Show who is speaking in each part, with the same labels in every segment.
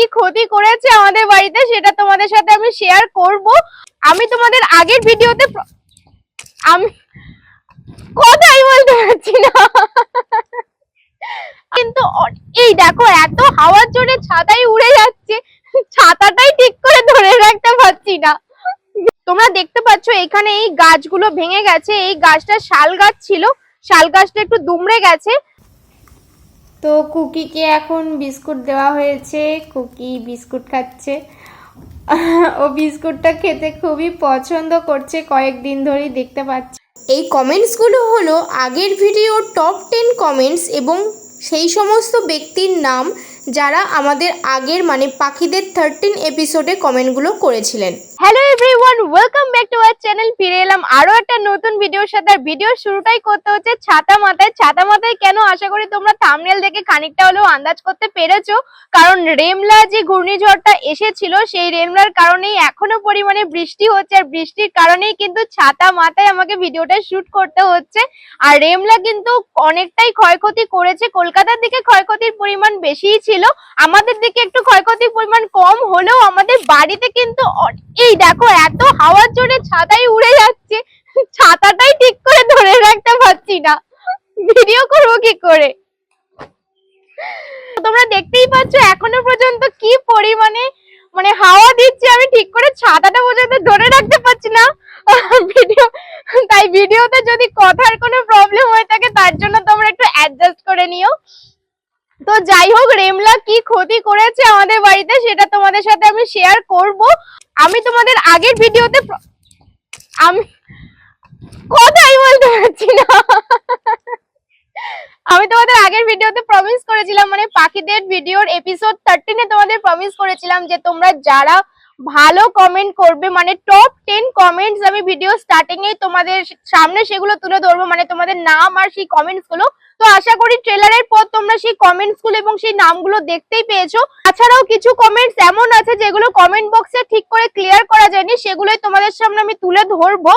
Speaker 1: কি ক্ষতি করেছে আমাদের বাড়িতে সেটা তোমাদের সাথে আমি শেয়ার করব। আমি তোমাদের আগের ভিডিওতে আমি কথাই বলতে পারছি না। কিন্তু এই দেখো, এত হাওয়ার জোরে ছাতাই উড়ে যাচ্ছে, ছাতাটাই ঠিক করে ধরে রাখতে পারছি না। তোমরা দেখতে পাচ্ছ, এখানে এই গাছগুলো ভেঙে গেছে। এই গাছটা শাল গাছ ছিল, শাল গাছটা একটু দুমড়ে গেছে। তো কুকিকে এখন বিস্কুট দেওয়া হয়েছে। কুকি বিস্কুট খাচ্ছে। ও বিস্কুটটা খেতে খুবই পছন্দ করছে, কয়েকদিন ধরেই দেখতে পাচ্ছি।
Speaker 2: এই কমেন্টসগুলো হলো আগের ভিডিও টপ টেন কমেন্টস এবং সেই সমস্ত ব্যক্তির নাম যারা আমাদের আগের মানে পাখিদের থার্টিন এপিসোডে কমেন্টগুলো করেছিলেন।
Speaker 1: Hello everyone welcome back to our channel ফিরে এলাম আরও একটা নতুন ভিডিওর সাথে। আর ভিডিওর শুরুটাই করতে হচ্ছে ছাতা মাথায়। ছাতা মাথায় কেন? আশা করি তোমরা থামনেল দেখে খানিকটা হলেও আন্দাজ করতে পেরেছ। কারণ রেমলা যে ঘূর্ণিঝড়টা এসেছিল, সেই রেমলার কারণেই এখনও পরিমাণে বৃষ্টি হচ্ছে। আর বৃষ্টির কারণেই কিন্তু ছাতা মাথায় আমাকে ভিডিওটা শুট করতে হচ্ছে। আর রেমলা কিন্তু অনেকটাই ক্ষয়ক্ষতি করেছে। কলকাতার দিকে ক্ষয়ক্ষতির পরিমাণ বেশিই ছিল আমাদের দিকে একটু ক্ষয়ক্ষতির পরিমাণ কম হলেও আমাদের বাড়িতে কিন্তু এই দেখো এত হাওয়ার জোরে ছাতাই উড়ে যাচ্ছে, ছাতাটাই ঠিক করে ধরে রাখতে পারছি না। ভিডিও করব কি করে? তোমরা দেখতেই পাচ্ছ এখনও পর্যন্ত কি পরিমাণে মানে হাওয়া দিচ্ছে, আমি ঠিক করে ছাতাটা পর্যন্ত ধরে রাখতে পারছি না। ভিডিও, তাই ভিডিওতে যদি কথার কোনো প্রবলেম হয়ে থাকে, তার জন্য তোমরা একটু অ্যাডজাস্ট করে নিও। তো যাই হোক, রেমলা কি ক্ষতি করেছে আমাদের বাড়িতে সেটা তোমাদের সাথে আমি শেয়ার করব। আমি তোমাদের আগের ভিডিওতে আমি কথাই বলতে পারছি না। আমি তোমাদের আগের ভিডিওতে প্রমিস করেছিলাম মানে পাখিদের ভিডিওর এপিসোড থার্টিনে তোমাদের প্রমিস করেছিলাম যে তোমরা যারা ভালো কমেন্ট করবে মানে টপ টেন কমেন্টস আমি ভিডিও স্টার্টিং এ তোমাদের সামনে সেগুলো তুলে ধরবো মানে তোমাদের নাম আর সেই কমেন্টসগুলো। তো আশা করি ট্রেলারের পর তোমরা সেই কমেন্টসগুলো এবং সেই নামগুলো দেখতেই পেয়েছ। তাছাড়াও কিছু কমেন্টস এমন আছে যেগুলো কমেন্ট বক্সে ঠিক করে ক্লিয়ার করা যায়নি, সেগুলোই তোমাদের সামনে আমি তুলে ধরবো।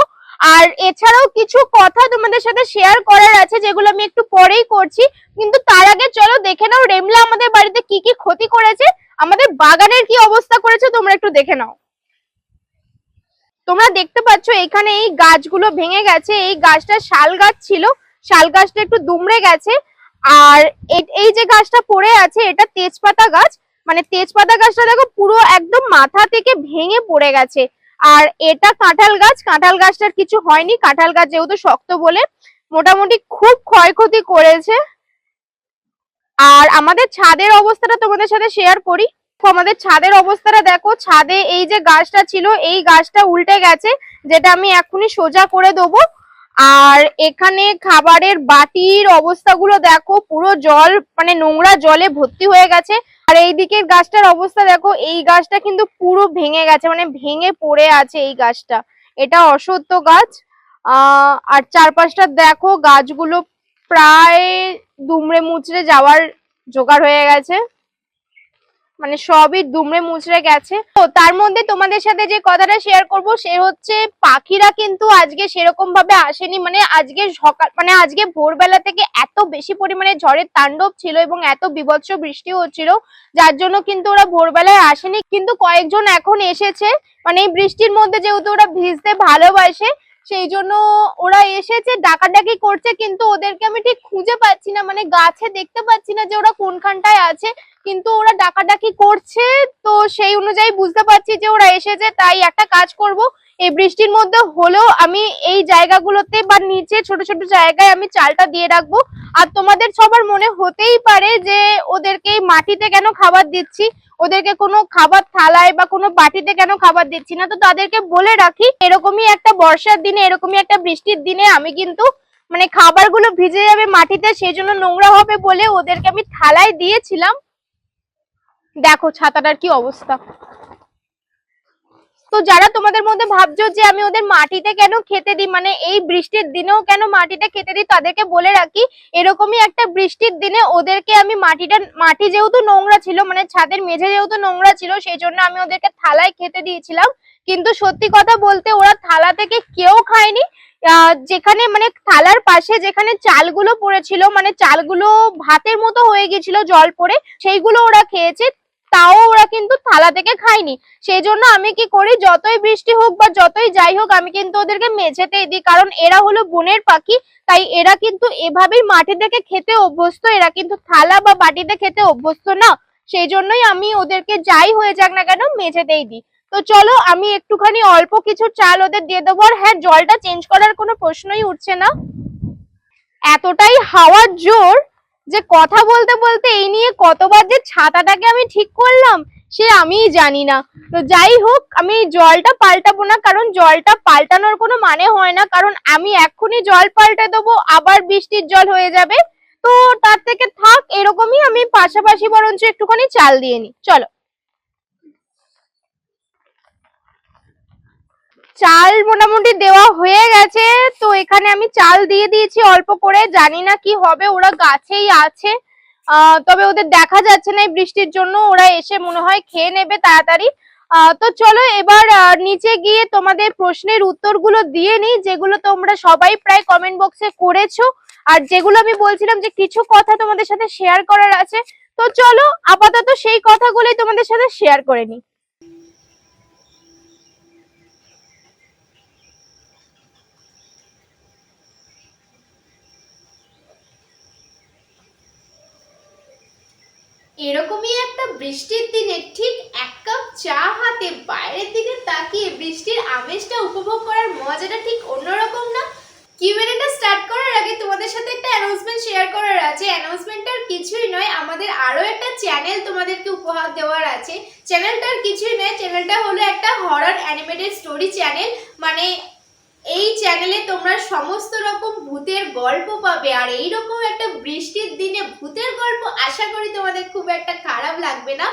Speaker 1: আর এছাড়াও কিছু কথা তোমাদের সাথে শেয়ার করার আছে, যেগুলো আমি একটু পরেই করছি। কিন্তু তার আগে চলো দেখে নাও রেমলা আমাদের বাড়িতে কি কি ক্ষতি করেছে। আমাদের বাগানের কি অবস্থা করেছে তোমরা একটু দেখে নাও। তোমরা দেখতে পাচ্ছ এখানে এই গাছগুলো ভেঙে গেছে। এই গাছটা শাল গাছ ছিল। শাল গাছটা একটু দুমড়ে গেছে। আর এই যে গাছটা পড়ে আছে, এটা তেজপাতা গাছ। মানে তেজপাতা গাছটা দেখো পুরো একদম মাথা থেকে ভেঙে পড়ে গেছে। আর এটা কাঁঠাল গাছ, কাঁঠাল গাছটার কিছু হয়নি। কাঁঠাল গাছ যেহেতু শক্ত বলে মোটামুটি খুব ক্ষয়ক্ষতি করেছে। আর আমাদের ছাদের অবস্থাটা তোমাদের সাথে শেয়ার করি। আমাদের ছাদের অবস্থাটা দেখো, ছাদে এই যে গাছটা ছিল, এই গাছটা উল্টে গেছে, যেটা আমি এখনই সোজা করে দেবো। আর এখানে খাবারের বাটির অবস্থাগুলো দেখো, পুরো জল মানে নোংরা জলে ভর্তি হয়ে গেছে। আর এই দিকের গাছটার অবস্থা দেখো, এই গাছটা কিন্তু পুরো ভেঙে গেছে মানে ভেঙে পড়ে আছে এই গাছটা। এটা অসত্য গাছ। আর চারপাশটা দেখো, গাছগুলো প্রায় দুমড়ে মুচড়ে যাওয়ার জোগাড় হয়ে গেছে। মানে সবই দুমড়ে মুচড়ে গেছে। তো তার মধ্যে তোমাদের সাথে যে কথাটা শেয়ার করব, সে হচ্ছে পাখিরা কিন্তু আজকে সেরকম ভাবে আসেনি। মানে আজকে সকাল মানে আজকে ভোরবেলা থেকে এত বেশি পরিমাণে ঝড়ের তাণ্ডব ছিল এবং এত বিভৎস বৃষ্টি হচ্ছিল, যার জন্য কিন্তু ওরা ভোরবেলায় আসেনি। কিন্তু কয়েকজন এখন এসেছে। মানে এই বৃষ্টির মধ্যে যেহেতু ওরা ভিজতে ভালোবাসে সেই জন্য ওরা এসেছে, ডাকাডাকি করছে, কিন্তু ওদেরকে আমি ঠিক খুঁজে পাচ্ছি না। মানে গাছে দেখতে পাচ্ছি না যে ওরা কোনখানটায় আছে, কিন্তু ওরা ডাকাডাকি করছে। তো সেই অনুযায়ী বুঝতে পারছি যে ওরা এসেছে, তাই একটা কাজ করব। এই বৃষ্টির মধ্যে হলেও আমি এই জায়গাগুলোতে বা নিচে ছোট ছোট জায়গায় আমি চালটা দিয়ে রাখব। আর তোমাদের সবার মনে হতেই পারে যে ওদেরকে মাটিতে কেন খাবার দিচ্ছি? ওদেরকে কোনো খাবার থালায় বা কোনো বাটিতে কেন খাবার দিচ্ছি না? তো তাদেরকে বলে রাখি, এরকমই একটা বর্ষার দিনে, এরকমই একটা বৃষ্টির দিনে আমি কিন্তু মানে খাবারগুলো ভিজে যাবে মাটিতে সেই জন্য নোংরা হবে বলে ওদেরকে আমি থালায় দিয়েছিলাম। দেখো ছাতাটার কি অবস্থা। তো যারা তোমাদের মধ্যে ভাবছ যে আমি ওদের মাটিতে কেন খেতে দিই মানে এই বৃষ্টির দিনেও কেন মাটিতে খেতে দিই, তাদেরকে বলে রাখি, এরকমই একটা বৃষ্টির দিনে ওদেরকে আমি মাটিটা, মাটি যেহেতু নোংরা ছিল মানে ছাদের মেঝে যেহেতু নোংরা ছিল সেই জন্য আমি ওদেরকে থালায় খেতে দিয়েছিলাম। কিন্তু সত্যি কথা বলতে ওরা থালা থেকে কেউ খায়নি। যেখানে মানে থালার পাশে যেখানে চালগুলো পড়েছিল মানে চালগুলো ভাতের মতো হয়ে গেছিল জল পড়ে, সেইগুলো ওরা খেয়েছে। তাও ওরা কিন্তু থালা থেকে খায়নি। সেই জন্য আমি কি করি, যতই বৃষ্টি হোক বা যতই যাই হোক, আমি কিন্তু ওদেরকে মেঝেতেই দিই। কারণ এরা হলো বনের পাখি, তাই এরা কিন্তু এভাবেই মাটি থেকে খেতে অভ্যস্ত। এরা কিন্তু থালা বা বাটিতে খেতে অভ্যস্ত না। সেই জন্যই আমি ওদেরকে যাই হয়ে যাক না কেন, মেঝেতেই দিই। তো চলো, আমি একটুখানি অল্প কিছু চাল ওদের দিয়ে দেবো। আর হ্যাঁ জলটা চেঞ্জ করার কোনো প্রশ্নই উঠছে না। এতটাই হাওয়ার জোর যে কথা বলতে বলতে এই নিয়ে কতবার যে ছাতাটাকে আমি ঠিক করলাম, সে আমি জানি না। তো যাই হোক, আমি জলটা পাল্টাবো না, কারণ জলটা পাল্টানোর কোনো মানে হয় না, কারণ আমি এক্ষুনি জল পাল্টে দেবো, আবার বৃষ্টির জল হয়ে যাবে। তো তার থেকে থাক, এরকমই আমি পাশাপাশি বরঞ্চ একটুখানি চাল দিয়ে নিই। চলো। চাল মোটামুটি দেওয়া হয়ে গেছে, তো এখানে আমি চাল দিয়ে দিয়েছি অল্প করে। জানি না কি হবে, ওরা গাছেই আছে। তবে ওদের দেখা যাচ্ছে না এই বৃষ্টির জন্য, ওরা এসে মনে হয় খেয়ে নেবে তাড়াতাড়ি। তো চলো এবার নিচে গিয়ে তোমাদের প্রশ্নের উত্তরগুলো দিয়ে নিই, যেগুলো তোমরা সবাই প্রায় কমেন্ট বক্সে করেছ। আর যেগুলো আমি বলছিলাম যে কিছু কথা তোমাদের সাথে শেয়ার করার আছে, তো চলো আপাতত সেই কথাগুলোই তোমাদের সাথে শেয়ার করে নিই।
Speaker 2: এরকমই একটা বৃষ্টির দিনে ঠিক এক কাপ চা হাতে বাইরের দিকে তাকিয়ে বৃষ্টির আমেজটা উপভোগ করার মজাটা ঠিক অন্যরকম না? কিউএনএটা স্টার্ট করার আগে তোমাদের সাথে একটা অ্যানাউন্সমেন্ট শেয়ার করার আছে। অ্যানাউন্সমেন্টটার কিছুই নয়, আমাদের আরও একটা চ্যানেল তোমাদেরকে উপহার দেওয়ার আছে। চ্যানেলটার কিছুই নয় চ্যানেলটা হলো একটা হরর অ্যানিমেটেড স্টোরি চ্যানেল মানে এই চ্যানেলে তোমরা সমস্ত রকম ভূতের গল্প পাবে। আর এই রকম একটা বৃষ্টির দিনে ভূতের গল্প আশা করি তোমাদের খুব একটা খারাপ লাগবে না।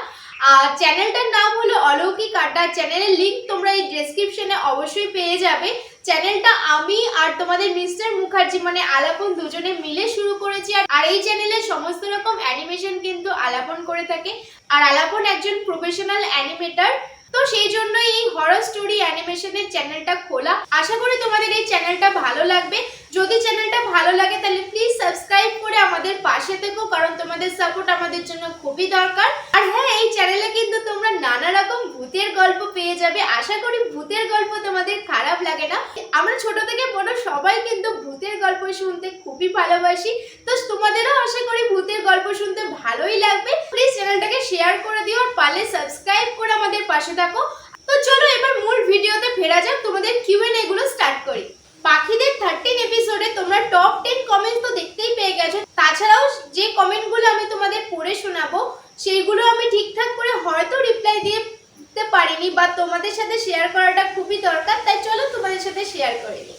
Speaker 2: আর চ্যানেলটার নাম হলো অলৌকিক আড্ডা। চ্যানেলের লিংক তোমরা এই ডেসক্রিপশনে অবশ্যই পেয়ে যাবে। চ্যানেলটা আমি আর তোমাদের মিস্টার মুখার্জি মানে আলাপন দুজনে মিলে শুরু করেছি। আর এই চ্যানেলে সমস্ত রকম অ্যানিমেশন কিন্তু আলাপন করে থাকে। আর আলাপন একজন প্রফেশনাল অ্যানিমেটার তো সেই জন্যই এই হরর স্টোরি অ্যানিমেশনের চ্যানেলটা খোলা। আশা করি তোমাদের এই চ্যানেলটা ভালো লাগবে। যদি চ্যানেলটা ভালো লাগে তাহলে প্লিজ সাবস্ক্রাইব করে আমাদের পাশে থেকো, কারণ তোমাদের সাপোর্ট আমাদের জন্য খুবই দরকার। আর হ্যাঁ এই চ্যানেলে কিন্তু তোমরা নানা রকম ভূতের গল্প পেয়ে যাবে। আশা করি ভূতের গল্প তোমাদের খারাপ লাগে না। আমরা ছোট থেকে বড় সবাই কিন্তু ভূতের গল্প শুনতে খুবই ভালোবাসি। তো তোমাদেরও আশা করি ভূতের গল্প শুনতে ভালোই লাগবে। প্লিজ চ্যানেলটাকে শেয়ার করে দিও, আর পারলে সাবস্ক্রাইব করে আমাদের পাশে থাকো। তো চলো এবার মূল ভিডিওতে ফেরা যাক, তোমাদের কিউএনএ গুলো স্টার্ট করি। পাখিদের থার্টিন এপিসোডে তোমরা টপ টেন কমেন্ট তো দেখতেই পেয়ে গেছো। তাছাড়াও যে কমেন্টগুলো আমি তোমাদের পড়ে শোনাবো, সেইগুলো আমি ঠিকঠাক করে হয়তো রিপ্লাই দিয়ে দিতে পারিনি বা তোমাদের সাথে শেয়ার করাটা খুবই দরকার, তাই চলো তোমাদের সাথে শেয়ার করে নিই।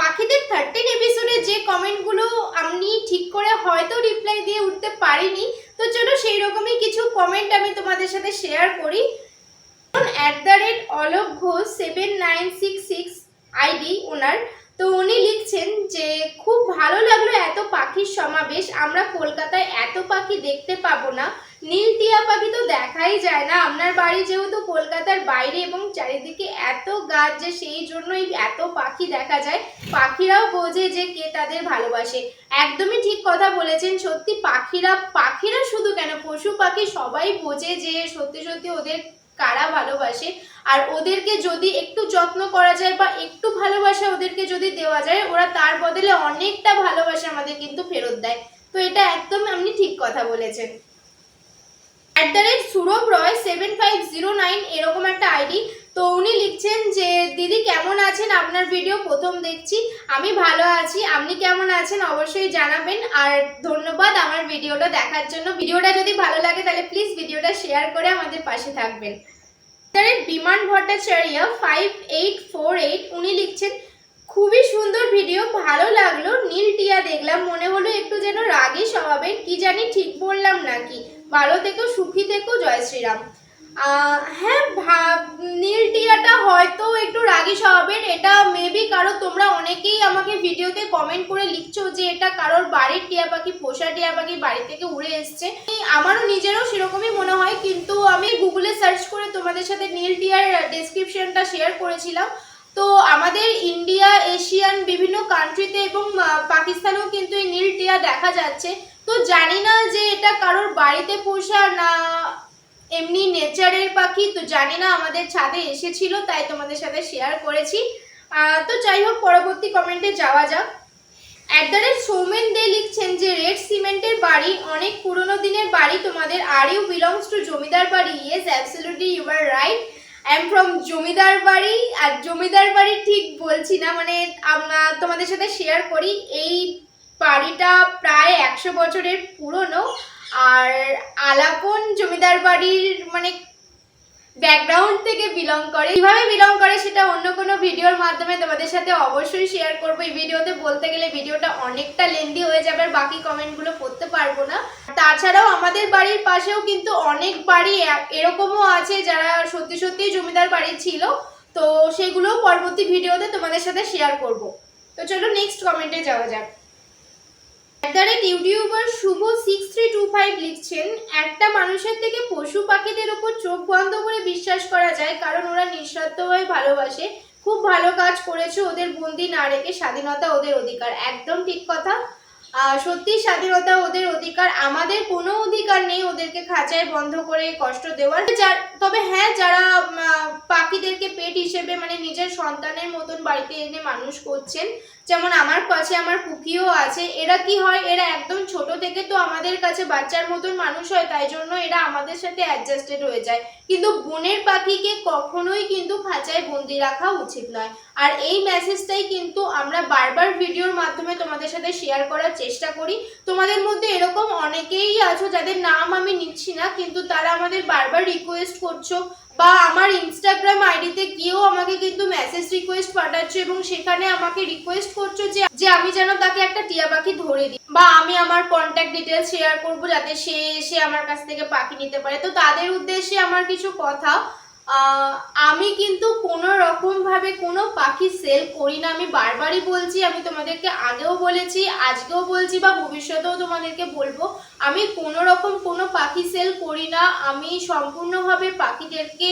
Speaker 2: পাখিদের থার্টিন এপিসোডে যে কমেন্টগুলো আমি ঠিক করে হয়তো রিপ্লাই দিয়ে উঠতে পারিনি, তো চলো সেই রকমই কিছু কমেন্ট আমি তোমাদের সাথে শেয়ার করি। At the rate Alok Ghosh seven nine six six ID ওনার। তো উনি লিখছেন যে, খুব ভালো লাগল এত পাখির সমাবেশ। আমরা কলকাতায় এত পাখি দেখতে পাবো না। নীল টিয়া পাখি তো দেখাই যায় না। আপনার বাড়ি যেহেতু কলকাতার বাইরে এবং চারিদিকে এত গাছ যে সেই জন্যই এত পাখি দেখা যায়, পাখিরাও বোঝে যে কে তাদের ভালোবাসে। একদমই ঠিক কথা বলেছেন। সত্যি পাখিরা পাখিরা শুধু কেন, পশু পাখি সবাই বোঝে যে সত্যি সত্যি ওদের কারা ভালোবাসে। আর ওদেরকে যদি একটু যত্ন করা যায় বা একটু ভালোবাসা ওদেরকে যদি দেওয়া যায়, ওরা তার বদলে অনেকটা ভালোবাসা আমাদের কিন্তু ফেরত দেয়। তো এটা একদম আপনি ঠিক কথা বলেছেন। At the rate Sourav Roy seven five zero nine এরকম একটা আইডি তো উনি লিখছেন যে, দিদি কেমন আছেন? আপনার ভিডিও প্রথম দেখছি। আমি ভালো আছি। আপনি কেমন আছেন? অবশ্যই জানাবেন। আর ধন্যবাদ আমার ভিডিওটা দেখার জন্য। ভিডিওটা যদি ভালো লাগে, তাহলে প্লিজ ভিডিওটা শেয়ার করে আমাদের পাশে থাকবেন। তার Biman Bhattacharya five eight four eight উনি লিখছেন, খুবই সুন্দর ভিডিও ভালো লাগল। নীল টিয়া দেখলাম। মনে হলো একটু যেন রাগী স্বভাবের। কি জানি ঠিক বললাম নাকি? ভালো থেকো, সুখী থেকো, জয় শ্রীরাম। হ্যাঁ ভাব, নীল টিয়াটা হয়তো একটু রাগী স্বভাবের, এটা মেবি কারও, তোমরা অনেকেই আমাকে ভিডিওতে কমেন্ট করে লিখছো যে এটা কারোর বাড়ির টিয়া পাখি, পোষা টিয়া পাখি বাড়ি থেকে উড়ে এসছে। আমারও নিজেরও সেরকমই মনে হয়, কিন্তু আমি গুগলে সার্চ করে তোমাদের সাথে নীল টিয়ার ডেসক্রিপশনটা শেয়ার করেছিলাম। তো আমাদের ইন্ডিয়া এশিয়ান বিভিন্ন কান্ট্রিতে এবং পাকিস্তানেও কিন্তু এই নীল টিয়া দেখা যাচ্ছে। তো জানি না যে এটা কারোর বাড়িতে পোষা না এমনি নেচারের পাখি, তো জানি না আমাদের ছাদে এসেছিল, তাই তোমাদের সাথে শেয়ার করেছি। তো যাই হোক, পরবর্তী কমেন্টে যাওয়া যাক। At the rate Soumen Dey লিখছেন যে রেড সিমেন্টের বাড়ি, অনেক পুরনো দিনের বাড়ি, তোমাদের are you belongs to zamindar বাড়ি? Yes absolutely you are right I am from zamindar বাড়ি, আর জমিদার বাড়ি ঠিক বলছি না মানে আম- তোমাদের সাথে শেয়ার করি, এই বাড়িটা প্রায় একশো বছরের পুরনো আর আলাপন জমিদার বাড়ির মানে ব্যাকগ্রাউন্ড থেকে বিলং করে। কীভাবে বিলং করে সেটা অন্য কোনো ভিডিওর মাধ্যমে তোমাদের সাথে অবশ্যই শেয়ার করব। এই ভিডিওতে বলতে গেলে ভিডিওটা অনেকটা লেন্দি হয়ে যাবে আর বাকি কমেন্টগুলো পড়তে পারব না। তাছাড়াও আমাদের বাড়ির পাশেও কিন্তু অনেক বাড়ি এরকমও আছে যারা সত্যি সত্যি জমিদার বাড়ি ছিল। তো সেগুলো পরবর্তী ভিডিওতে তোমাদের সাথে শেয়ার করব। তো চলো নেক্সট কমেন্টে যাওয়া যাক। The rate YouTuber Shubho six three two five লিখছেন, একটা মানুষের থেকে পশু পাখিদের ওপর চোখ বন্ধ করে বিশ্বাস করা যায়, কারণ ওরা নিঃস্বার্থভাবে ভালোবাসে। খুব ভালো কাজ করেছে, ওদের বন্দি না রেখে স্বাধীনতা ওদের অধিকার। একদম ঠিক কথা। সত্যি স্বাধীনতা ওদের অধিকার। আমাদের কোনো অধিকার নেই ওদেরকে খাঁচায় বন্ধ করে কষ্ট দেওয়ার। যার তবে হ্যাঁ যারা পাখিদেরকে পেট হিসেবে মানে নিজের সন্তানের মতন বাড়িতে এনে মানুষ করছেন যেমন আমার কাছে আমার পুকিও আছে, এরা কি হয়, এরা একদম ছোট থেকে তো আমাদের কাছে বাচ্চার মতন মানুষ হয়, তাই জন্য এরা আমাদের সাথে অ্যাডজাস্টেড হয়ে যায়। কিন্তু বনের পাখিকে কখনোই কিন্তু খাঁচায় বন্দি রাখা উচিত নয়। আর এই মেসেজটাই কিন্তু আমরা বারবার ভিডিওর মাধ্যমে তোমাদের সাথে শেয়ার করার চেষ্টা করি। তোমাদের মধ্যে এরকম অনেকেই আছো যাদের নাম আমি নিচ্ছি না, কিন্তু তারা আমাদের বারবার রিকোয়েস্ট করছ বা আমার ইনস্টাগ্রাম আইডিতে গিয়েও আমাকে কিন্তু মেসেজ রিকোয়েস্ট পাঠাচ্ছে এবং সেখানে আমাকে রিকোয়েস্ট করছ যে যে আমি যেন তাকে একটা টিয়া পাখি ধরে দিই বা আমি আমার কন্ট্যাক্ট ডিটেলস শেয়ার করব যাতে সে এসে আমার কাছ থেকে পাখি নিতে পারে। তো তাদের উদ্দেশ্যে আমার কিছু কথা আমি কিন্তু কোনো রকম ভাবে কোনো পাখি সেল করি না। আমি বারবারই বলছি, আমি তোমাদেরকে আগেও বলেছি, আজকেও বলছি বা ভবিষ্যতেও তোমাদেরকে বলব, আমি কোনো রকম কোনো পাখি সেল করি না। আমি সম্পূর্ণভাবে পাখিদেরকে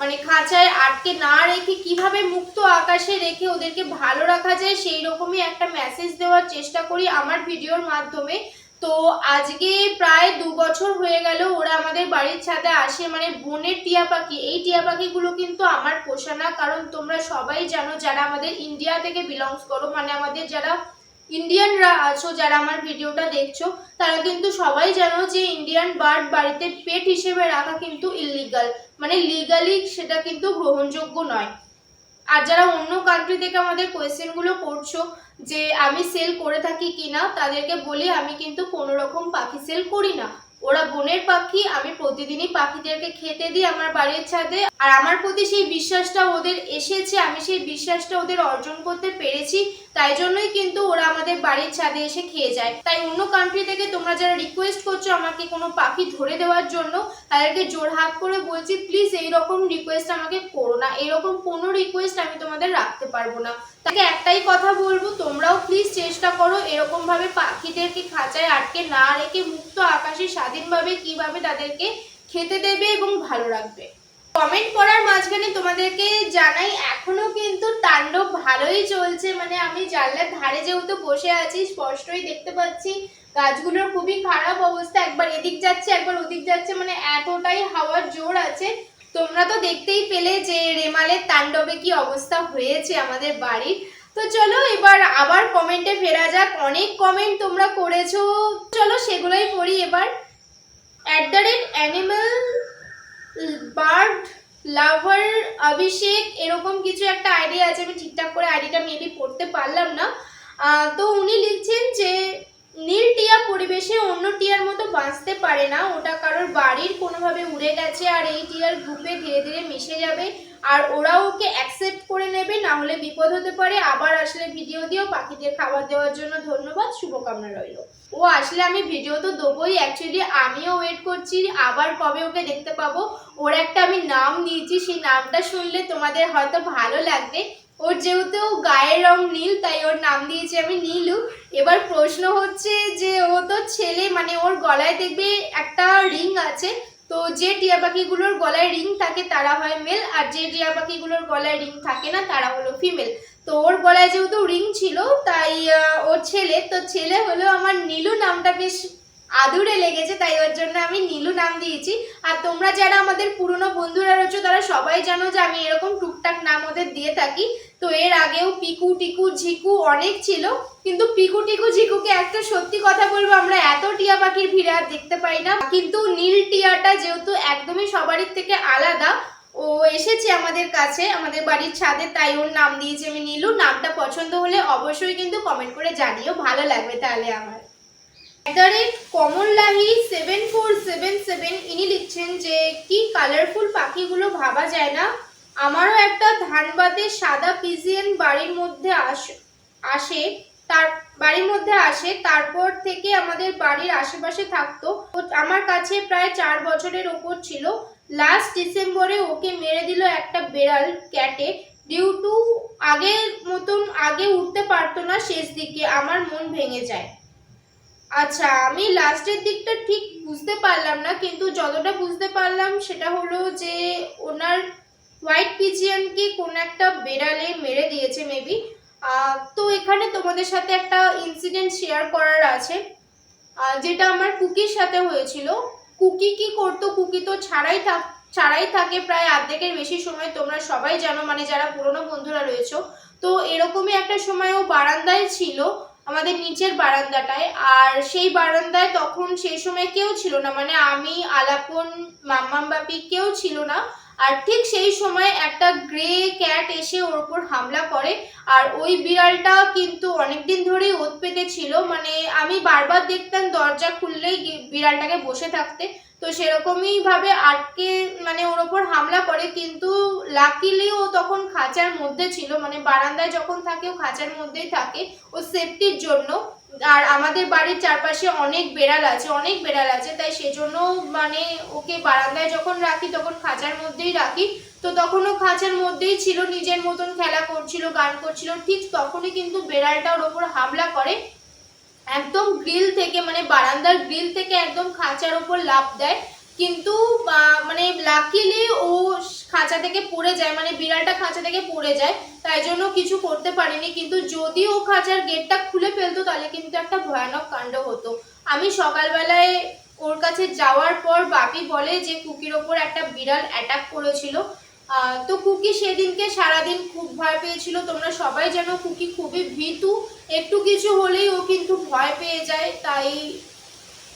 Speaker 2: মানে খাঁচায় আটকে না রেখে কীভাবে মুক্ত আকাশে রেখে ওদেরকে ভালো রাখা যায় সেই রকমই একটা মেসেজ দেওয়ার চেষ্টা করি আমার ভিডিওর মাধ্যমে। তো আজকে প্রায় দু বছর হয়ে গেল ওরা আমাদের বাড়ির ছাদে আসে মানে বনের টিয়া পাখি। এই টিয়া পাখিগুলো কিন্তু আমার পোষা না, কারণ তোমরা সবাই জানো যারা আমাদের ইন্ডিয়া থেকে বিলংস করো মানে আমাদের যারা ইন্ডিয়ানরা আছো, যারা আমার ভিডিওটা দেখছ, তারা কিন্তু সবাই জানো যে ইন্ডিয়ান বার্ড বাড়িতে পেট হিসেবে রাখা কিন্তু ইলিগাল মানে লিগালি সেটা কিন্তু গ্রহণযোগ্য নয়। আর যারা অন্য কান্ট্রি থেকে আমাদের কোয়েশ্চেনগুলো করছ যে আমি সেল করে থাকি কিনা তাদেরকে বলি আমি কিন্তু কোনো রকম পাখি সেল করি না। ওরা বনের পাখি, আমি প্রতিদিনই পাখিদেরকে খেতে দিই আমার বাড়ির ছাদে। আর আমার প্রতি সেই বিশ্বাসটা ওদের এসেছে, আমি সেই বিশ্বাসটা ওদের অর্জন করতে পেরেছি। তাই জন্যই কিন্তু ওরা আমাদের বাড়ির ছাদে এসে খেয়ে যায়। তাই অন্য কান্ট্রি থেকে তোমরা যারা রিকোয়েস্ট করছ আমাকে কোনো পাখি ধরে দেওয়ার জন্য, তাদেরকে জোর হাত করে বলছি প্লিজ এইরকম রিকোয়েস্ট আমাকে করো না। এরকম কোনো রিকোয়েস্ট আমি তোমাদের রাখতে পারব না। তাকে একটাই কথা বলব, তোমরাও প্লিজ চেষ্টা করো এরকমভাবে পাখিদেরকে খাঁচায় আটকে না রেখে মুক্ত আকাশে স্বাধীনভাবে কীভাবে তাদেরকে খেতে দেবে এবং ভালো রাখবে। কমেন্ট করার মাঝখানে তোমাদেরকে জানাই, এখনও কিন্তু তাণ্ডব ভালোই চলছে। মানে আমি জানলার ধারে যেহেতু বসে আছি, স্পষ্টই দেখতে পাচ্ছি, গাছগুলোর খুবই খারাপ অবস্থা। একবার এদিক যাচ্ছে, একবার ওদিক যাচ্ছে মানে এতটাই হাওয়ার জোর আছে। তোমরা তো দেখতেই পেলে যে রেমালের তাণ্ডবে কি অবস্থা হয়েছে আমাদের বাড়ির। তো চলো এবার আবার কমেন্টে ফেরা যাক। অনেক কমেন্ট তোমরা করেছ। চলো সেগুলোই পড়ি এবার। At the rate animal bird lover, Abhishek এরকম কিছু একটা আইডিয়া আছে, আমি ঠিকঠাক করে আইডিটা মেবি পড়তে পারলাম না। তো উনি লিখছেন যে, নীল টিয়া পরিবেশে অন্য টিয়ার মতো বাঁচতে পারে না, ওটা কারোর বাড়ির কোনোভাবে উড়ে গেছে আর এই টিয়ার গ্রুপে ধীরে ধীরে মিশে যাবে। আর ওরা ওকে অ্যাকসেপ্ট করে নেবে না হলে বিপদ হতে পারে। আবার আসলে ভিডিও দিও, পাখিদের খাবার দেওয়ার জন্য ধন্যবাদ, শুভকামনা রইল। ও আসলে আমি ভিডিও তো দেবোই অ্যাকচুয়ালি আমিও ওয়েট করছি, আবার কবে ওকে দেখতে পাবো? ওর একটা আমি নাম দিয়েছি সেই নামটা শুনলে তোমাদের হয়তো ভালো লাগবে। ওর যেহেতু গায়ের রং নীল, তাই ওর নাম দিয়েছি আমি নীলু। এবার প্রশ্ন হচ্ছে যে ও তো ছেলে মানে ওর গলায় দেখবে একটা রিং আছে তো যে টিয়া পাখিগুলোর গলায় রিং থাকে তারা হয় মেল আর যে টিয়া পাখিগুলোর গলায় রিং থাকে না, তারা হলো ফিমেল তো ওর গলায় যেহেতু রিং ছিল, তাই ওর ছেলে, তো ছেলে হলো আমার নীলু নামটা বেশ
Speaker 1: আদুরে লেগেছে, তাই ওর জন্য আমি নীলু নাম দিয়েছি। আর তোমরা যারা আমাদের পুরনো বন্ধুরা রয়েছে, তারা সবাই জানো যে আমি এরকম টুকটাক নাম ওদের দিয়ে থাকি। তো এর আগেও পিকু, টিকু, ঝিকু অনেক ছিল, কিন্তু পিকু, টিকু, ঝিকুকে একটা সত্যি কথা বলব, আমরা এত টিয়া পাখির ভিড়ে আর দেখতে পাই না। কিন্তু নীল টিয়াটা যেহেতু একদমই সবারই থেকে আলাদা, ও এসেছে আমাদের কাছে, আমাদের বাড়ির ছাদে, তাই ওর নাম দিয়েছি আমি নীলু। নামটা পছন্দ হলে অবশ্যই কিন্তু কমেন্ট করে জানিও, ভালো লাগবে তাহলে আমার। The rate seven four seven seven ইনি লিখছেন যে, কি কালারফুল পাখিগুলো ভাবা যায় না? আমারও একটা ধানবাদে সাদা পিজিয়ান বাড়ির মধ্যে আস তার, বাড়ির মধ্যে আসে, তারপর থেকে আমাদের বাড়ির আশেপাশে থাকতো। আমার কাছে প্রায় চার বছরের ওপর ছিল। লাস্ট ডিসেম্বরে ওকে মেরে দিল একটা বেড়াল ক্যাটে। ডিউ টু আগের মতন আগে উঠতে পারতো না শেষ দিকে, আমার মন ভেঙে যায়। আচ্ছা আমি লাস্টের দিকটা ঠিক বুঝতে পারলাম না, কিন্তু যতটা বুঝতে পারলাম সেটা হলো যে ওনার হোয়াইট পিজিয়ানকে কোন একটা বেড়ালে মেরে দিয়েছে মেবি তো এখানে তোমাদের সাথে একটা ইনসিডেন্ট শেয়ার করার আছে। যেটা আমার কুকির সাথে হয়েছিল। কুকি কি করতো? কুকি তো ছাড়াই থাক ছাড়াই থাকে প্রায় অর্ধেকের বেশি সময়। তোমরা সবাই জানো মানে যারা পুরনো বন্ধুরা রয়েছো। তো এরকমই একটা সময় ও বারান্দায় ছিল, আমাদের নিচের বারান্দাটায়। আর সেই বারান্দায় তখন সেই সময় কেউ ছিল না। মানে আমি, আলাপন মাম্মাম বাপি কেউ ছিল না। আর ঠিক সেই সময় একটা গ্রে ক্যাট এসে ওর উপর হামলা করে। আর ওই বিড়ালটা কিন্তু অনেকদিন ধরেই ওত পেতে ছিল। মানে আমি বারবার দেখতাম দরজা খুললেই বিড়ালটাকে বসে থাকতে। তো সেরকমই ভাবে আটকে মানে ওর ওপর হামলা করে, কিন্তু লাকিলি ও তখন খাঁচার মধ্যে ছিল। মানে বারান্দায় যখন থাকে, ও খাঁচার মধ্যেই থাকে। ও সেফটির জন্য। আর আমাদের বাড়ির চারপাশে অনেক বেড়াল আছে, অনেক বেড়াল আছে। তাই সেজন্য মানে ওকে বারান্দায় যখন রাখি, তখন খাঁচার মধ্যেই রাখি। তো তখন ও খাঁচার মধ্যেই ছিল, নিজের মতন খেলা করছিল, গান করছিল। ঠিক তখনই কিন্তু বেড়ালটা ওর ওপর হামলা করে। একদম গ্রিল থেকে মানে বারান্দার গ্রিল থেকে একদম খাঁচার ওপর লাফ দেয়। কিন্তু মানে লাকিলি ও খাঁচা থেকে পড়ে যায় মানে বিড়ালটা খাঁচা থেকে পড়ে যায়, তাই জন্য কিছু করতে পারিনি। কিন্তু যদি ও খাঁচার গেটটা খুলে ফেলতো, তাহলে কিন্তু একটা ভয়ানক কাণ্ড হতো। আমি সকালবেলায় ওর কাছে যাওয়ার পর বাপি বলে যে, কুকির ওপর একটা বিড়াল অ্যাটাক করেছিল। তো কুকি সেদিনকে সারাদিন খুব ভয় পেয়েছিল। তোমরা সবাই জানো কুকি খুবই ভীতু। একটু কিছু হলেই ও কিন্তু ভয় পেয়ে যায়। তাই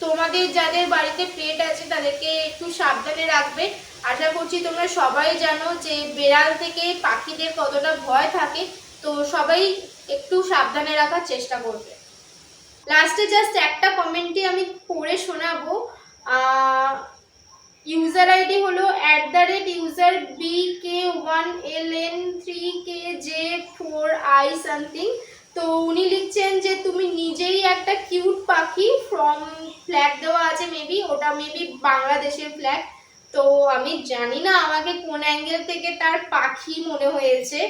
Speaker 1: তোমাদের যাদের বাড়িতে পেট আছে, তাদেরকে একটু সাবধানে রাখবে। আশা করছি তোমরা সবাই জানো যে বেড়াল থেকে পাখিদের কতটা ভয় থাকে। তো সবাই একটু সাবধানে রাখার চেষ্টা করবে। লাস্টে জাস্ট একটা কমেন্টই আমি পড়ে শোনাবো। ইউজার আইডি হলো at the rate user B K one L N three K J four I something তো উনি লিখছেন যে তুমি নিজেই একটা কিউট পাখি ফ্রম ফ্ল্যাগ দেওয়া আছে মেবি ওটা মেবি বাংলাদেশের ফ্ল্যাগ তো আমি জানি না আমাকে কোন অ্যাঙ্গেল থেকে তার পাখি মনে হয়েছে।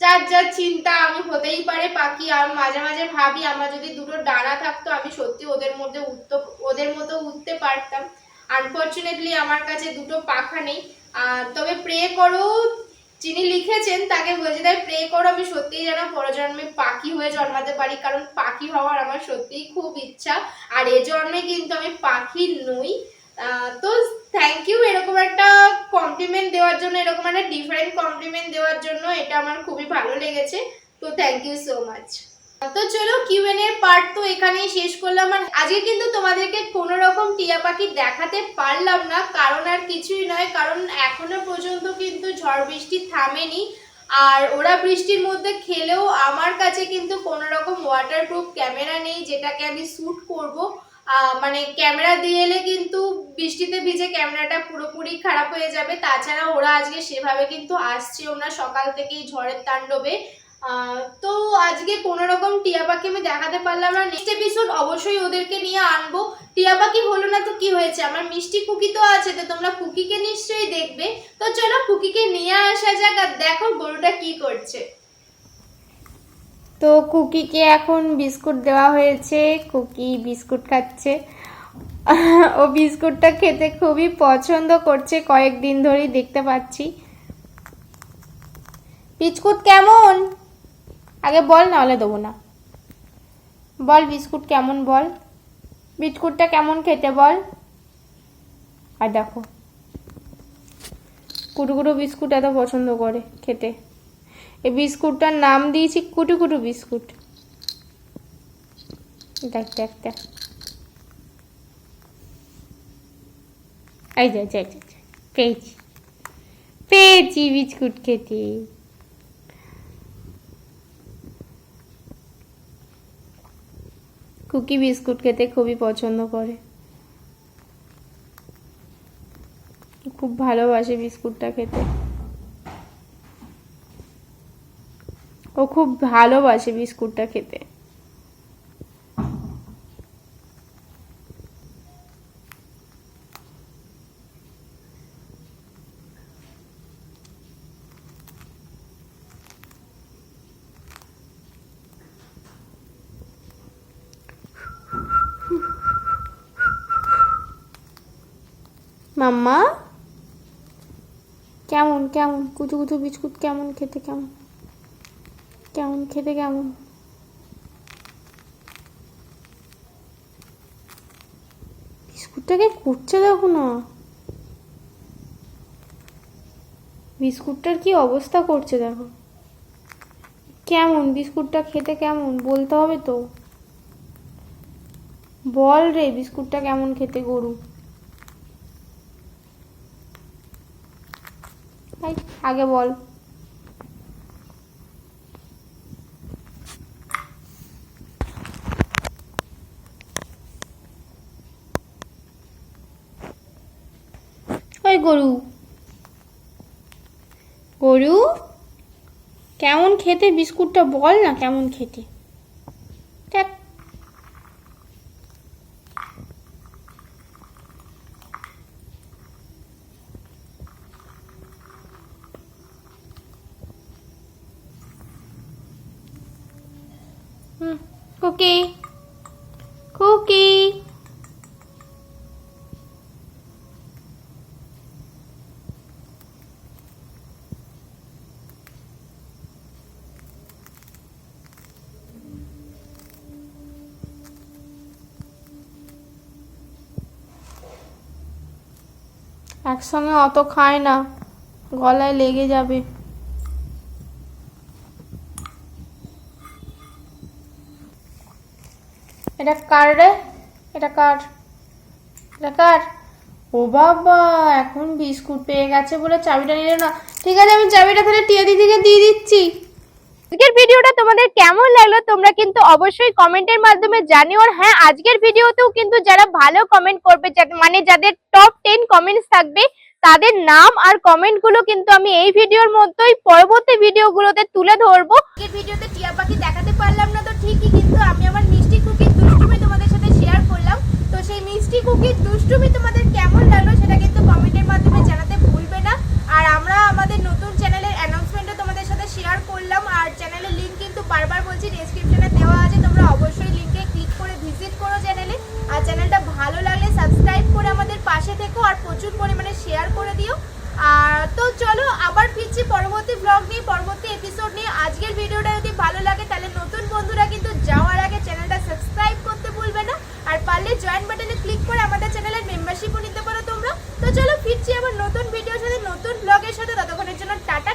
Speaker 1: যার যার চিন্তা আমি হতেই পারে পাখি। আর মাঝে মাঝে ভাবি আমার যদি দুটো ডানা থাকতো, আমি সত্যি ওদের মধ্যে উঠতে, ওদের মতো উঠতে পারতাম। আনফর্চুনেটলি আমার কাছে দুটো পাখা নেই। তবে প্রে করো, যিনি লিখেছেন তাকে বলছি তাই প্রে করো, আমি সত্যিই যেন পরজন্মে পাখি হয়ে জন্মাতে পারি, কারণ পাখি হওয়ার আমার সত্যিই খুব ইচ্ছা। আর এ জন্মে কিন্তু আমি পাখি নই। তো থ্যাংক ইউ এরকম একটা কমপ্লিমেন্ট দেওয়ার জন্য, এরকম একটা ডিফারেন্ট কমপ্লিমেন্ট দেওয়ার জন্য এটা আমার খুবই ভালো লেগেছে। তো থ্যাংক ইউ সো মাচ তো চলো কিউএন এর পার্ট তো এখানেই শেষ করলাম। আর আজকে কিন্তু তোমাদেরকে কোনো রকম টিয়া পাখি দেখাতে পারলাম না, কারণ আর কিছুই নয়, কারণ এখনও পর্যন্ত কিন্তু ঝড় বৃষ্টি থামেনি। আর ওরা বৃষ্টির মধ্যে খেলেও আমার কাছে কিন্তু কোনো রকম ওয়াটারপ্রুফ ক্যামেরা নেই, যেটাকে আমি শ্যুট করব। মানে ক্যামেরা দিয়ে এলে কিন্তু বৃষ্টিতে ভিজে ক্যামেরাটা পুরোপুরি খারাপ হয়ে যাবে। তাছাড়া ওরা আজকে সেভাবে কিন্তু আসছেও না, সকাল থেকেই ঝড়ের তাণ্ডবে। তো আজকে কোনো রকম টিয়া পাখি আমি দেখাতে পারলাম না। নেক্সট এপিসোড অবশ্যই ওদেরকে নিয়ে আনব। টিয়া পাখি হলো না তো কি হয়েছে? আমার মিষ্টি কুকি তো আছে, তো তোমরা কুকিকে নিশ্চয়ই দেখবে। তো চলো কুকিকে নিয়ে আসা যাক আর দেখো গরুটা কি করছে।
Speaker 2: তো কুকিকে এখন বিস্কুট দেওয়া হয়েছে। কুকি বিস্কুট খাচ্ছে। ও বিস্কুটটা খেতে খুবই পছন্দ করছে, কয়েকদিন ধরেই দেখতে পাচ্ছি। বিস্কুট কেমন? আগে বল, নাহলে দেবো না। বল, বিস্কুট কেমন বল? বিস্কুটটা কেমন খেতে বল? আর দেখো। কুটুকুটু বিস্কুট এত পছন্দ করে খেতে। এই বিস্কুটটার নাম দিয়েছি কুটুকুটু বিস্কুট। দেখ দেখ দেখ। যা। পেয়েছি। পেয়েছি বিস্কুট খেতে। কুকি বিস্কুট খেতে খুবই পছন্দ করে। খুব ভালোবাসে বিস্কুটটা খেতে। ও খুব ভালোবাসে বিস্কুটটা খেতে। মাম্মা? কেমন কেমন? কুচু কুচু বিস্কুট কেমন খেতে কেমন? কেমন খেতে কেমন? বিস্কুটটাকে করছে দেখো না বিস্কুটটার কি অবস্থা করছে দেখো। কেমন? বিস্কুটটা খেতে কেমন? বলতে হবে তো। বল রে, বিস্কুটটা কেমন খেতে গরু এই, আগে বল। ওই গরু। গরু কেমন খেতে? বিস্কুটটা বল না কেমন খেতে? কুকি কুকি একসঙ্গে অত খায় না গলায় লেগে যাবে। এটা কার রে? এটা কার? এটা কার? ও বাবা এখন বিস্কুট পেয়ে গেছে বলে চাবিটা নিল না। ঠিক আছে আমি চাবিটা তাহলে টিয়া দিদিকে দিয়ে দিচ্ছি।
Speaker 1: আজকের ভিডিওটা তোমাদের কেমন লাগল তোমরা কিন্তু অবশ্যই কমেন্টের মাধ্যমে জানিও। আর হ্যাঁ আজকের ভিডিওতেও কিন্তু যারা ভালো কমেন্ট করবে মানে যাদের টপ টেন কমেন্টস থাকবে তাদের নাম আর কমেন্টগুলো কিন্তু আমি এই ভিডিওর মধ্যেই পরবর্তী ভিডিওগুলোতে তুলে ধরবো।
Speaker 3: আজকের ভিডিওতে টিয়া পাখি দেখাতে পারলাম না তো ঠিকই কিন্তু আমি আমার মিষ্টি সেই মিষ্টি কুকির দুষ্টুমি তোমাদের
Speaker 1: কেমন লাগল সেটা কিন্তু কমেন্টের মাধ্যমে জানাতে ভুলবে না। আর আমরা আমাদের নতুন চ্যানেলের অ্যানাউন্সমেন্টও তোমাদের
Speaker 3: সাথে শেয়ার করলাম। আর চ্যানেলের লিঙ্ক কিন্তু বারবার বলছি ডিসক্রিপশনে
Speaker 1: দেওয়া আছে, তোমরা অবশ্যই লিঙ্কে ক্লিক করে ভিজিট করো চ্যানেলে আর চ্যানেলটা ভালো
Speaker 3: লাগলে সাবস্ক্রাইব
Speaker 1: করে আমাদের পাশে থেকো আর প্রচুর পরিমাণে শেয়ার করে দিও। আর তো চলো, আবার ফিরছি পরবর্তী ব্লগ নিয়ে, পরবর্তী এপিসোড নিয়ে। আজকের ভিডিওটা যদি ভালো লাগে, তাহলে নতুন বন্ধুরা
Speaker 3: কিন্তু যাওয়ার আগে
Speaker 1: চ্যানেলটা পারলে জয়েন বাটনে ক্লিক করে আমাদের চ্যানেলের মেম্বারশিপও নিতে পারো তোমরা। তো চলো ফিরছি আবার নতুন ভিডিওর সাথে, নতুন ব্লগের সাথে। ততক্ষণের জন্য টাটা